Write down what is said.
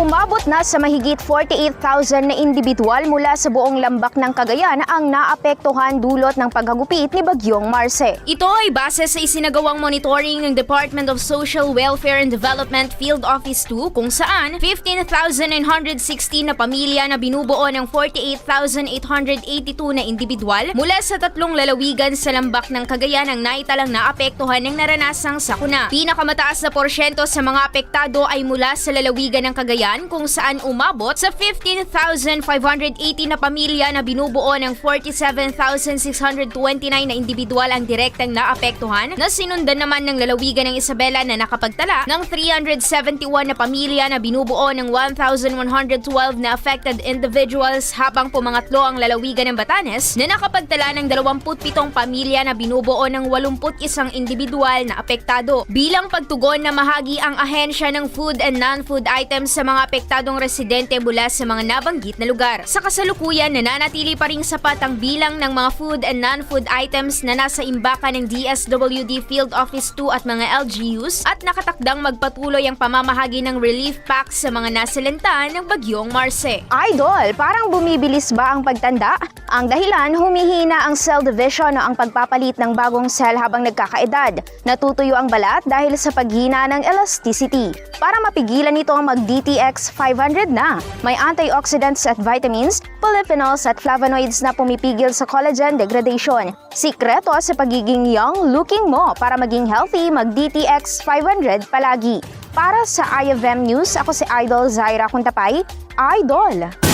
Umabot na sa mahigit 48,000 na individual mula sa buong lambak ng Cagayan ang naapektuhan dulot ng paghagupit ni Bagyong Marce. Ito ay base sa isinagawang monitoring ng Department of Social Welfare and Development Field Office 2 kung saan 15,916 na pamilya na binubuo ng 48,882 na individual mula sa tatlong lalawigan sa lambak ng Cagayan ang naitalang naapektuhan ng naranasang sakuna. Pinakamataas na porsyento sa mga apektado ay mula sa lalawigan ng Cagayan kung saan umabot sa 15,580 na pamilya na binubuo ng 47,629 na individual ang direktang naapektuhan na sinundan naman ng lalawigan ng Isabela na nakapagtala ng 371 na pamilya na binubuo ng 1,112 na affected individuals habang pumangatlo ang lalawigan ng Batanes na nakapagtala ng 27 pamilya na binubuo ng 81 individual na apektado. Bilang pagtugon na mahagi ang ahensya ng food and non-food items sa mga apektadong residente mula sa mga nabanggit na lugar. Sa kasalukuyan, nananatili pa rin sapat ang bilang ng mga food and non-food items na nasa imbakan ng DSWD Field Office 2 at mga LGUs at nakatakdang magpatuloy ang pamamahagi ng relief packs sa mga nasalanta ng Bagyong Marce. Idol, parang bumibilis ba ang pagtanda? Ang dahilan, humihina ang cell division o ang pagpapalit ng bagong cell habang nagkakaedad. Natutuyo ang balat dahil sa paghina ng elasticity. Para mapigilan ito ang mag-DTX 500 na. May antioxidants at vitamins, polyphenols at flavonoids na pumipigil sa collagen degradation. Sikreto sa pagiging young-looking mo para maging healthy, mag-DTX 500 palagi. Para sa IFM News, ako si Idol Zaira Kuntapay. Idol!